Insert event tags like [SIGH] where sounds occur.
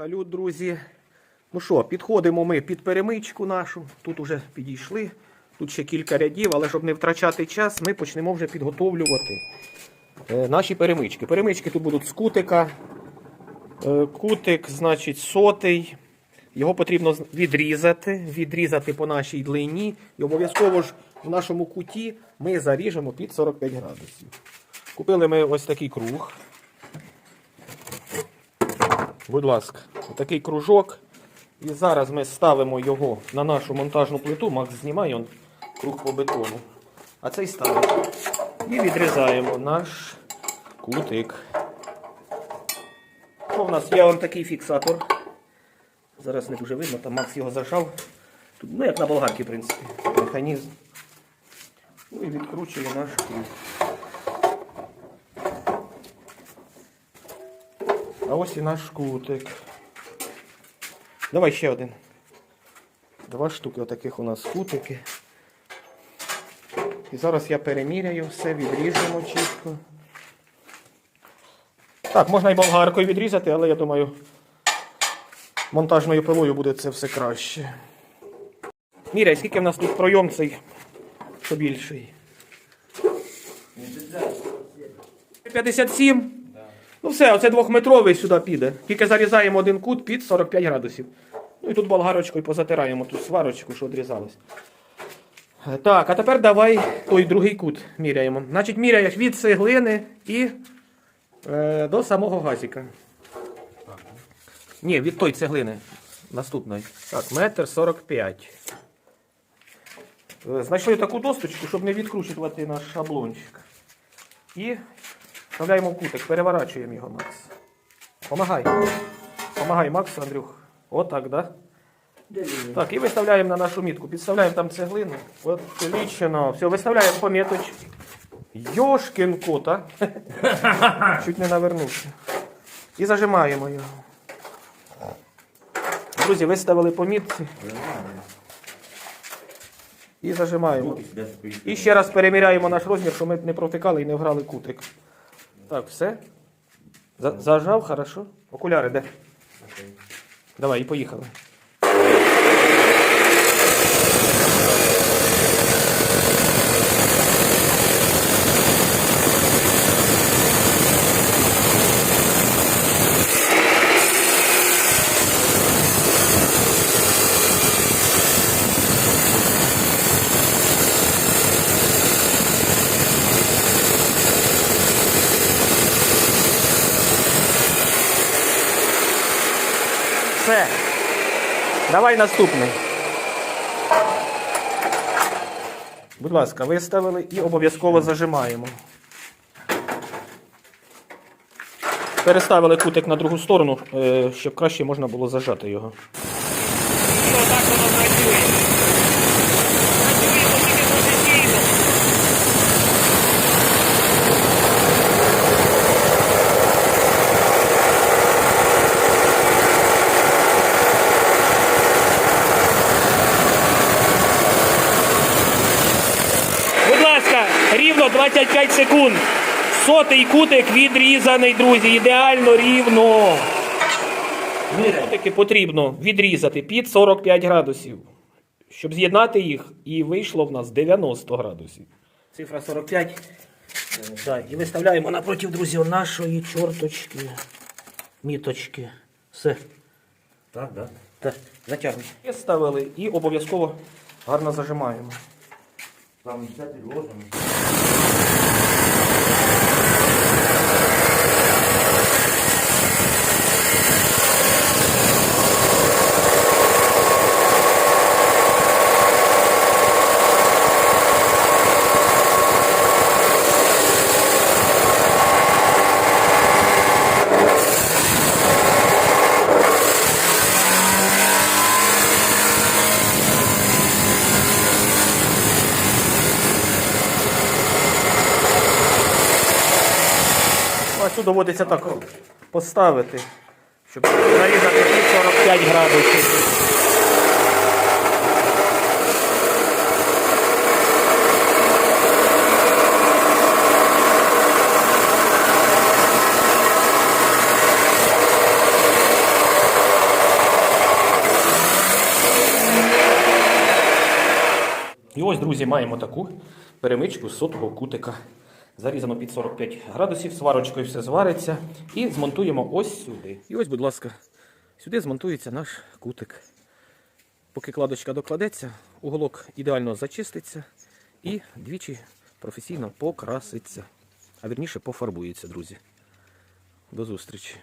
Салют, друзі. Ну що, підходимо ми під перемичку нашу. Тут уже підійшли. Тут ще кілька рядів, але щоб не втрачати час, ми почнемо вже підготовлювати е, наші перемички. Перемички тут будуть з кутика. Е, Кутик, значить, сотий. Його потрібно відрізати, відрізати по нашій длині. І обов'язково ж в нашому куті ми заріжемо під 45 градусів. Купили ми ось такий круг. Будь ласка, такий кружок. І зараз ми ставимо його на нашу монтажну плиту. Макс знімає он, круг по бетону. А цей ставимо. І відрізаємо наш кутик. Що в нас є он такий фіксатор. Зараз не дуже видно, там Макс його зажав. Тут, ну, як на болгарці, в принципі, механізм. Ну і відкручує наш круг. А ось і наш кутик. Давай ще один. Два штуки отаких у нас кутики. І зараз я переміряю все, відріжемо чітко. Так, можна і болгаркою відрізати, але я думаю, монтажною пилою буде це все краще. Міряй, скільки в нас тут пройом цей побільший? 57? Ну все, оце двохметровий сюди піде. Тільки зарізаємо один кут під 45 градусів. Ну і тут болгарочкою позатираємо ту сварочку, що відрізалась. Е, Так, а тепер давай той другий кут міряємо. Значить, міряєш від цеглини і е, до самого газіка. Ні, від той цеглини. Наступної. Так, метр 45. Е, Знайшли таку досточку, щоб не відкручувати наш шаблончик. І вставляємо в кутик, переворачуємо його, Макс. Помагай. Помагай, Макс, Андрюх. Отак, да? Так, і виставляємо на нашу мітку. Підставляємо там цеглину. От, лічно. Все, виставляємо поміточку. Йошкін кот, а? [LAUGHS] Чуть не навернувся. І зажимаємо його. Друзі, виставили помітці. І зажимаємо. І ще раз переміряємо наш розмір, щоб ми не протикали і не вграли кутик. Так, все. За- Зажав, хорошо. Окуляри де? Давай, і поїхали. Все. Давай наступний. Будь ласка, виставили і обов'язково зажимаємо. Переставили кутик на другу сторону, е, щоб краще можна було зажати його. І отак воно працює. Працює тільки професійно. Будь ласка, рівно 25 секунд. Сотий кутик відрізаний, друзі. Ідеально рівно. Кутики потрібно відрізати під 45 градусів. Щоб з'єднати їх, і вийшло в нас 90 градусів. Цифра 45. Так, і виставляємо напроти, друзі, нашої чорточки. Міточки. Все. Так, да. Так, затягуй. І ставили і обов'язково гарно зажимаємо. Там взяти ложимо. Колбасу доводиться так поставити, щоб нарізати 45 градусів. І ось, друзі, маємо таку перемичку з сотого кутика. Зарізано під 45 градусів, сварочкою все звариться. І змонтуємо ось сюди. І ось, будь ласка, сюди змонтується наш кутик. Поки кладочка докладеться, уголок ідеально зачиститься і двічі професійно покраситься. А вірніше пофарбується, друзі. До зустрічі.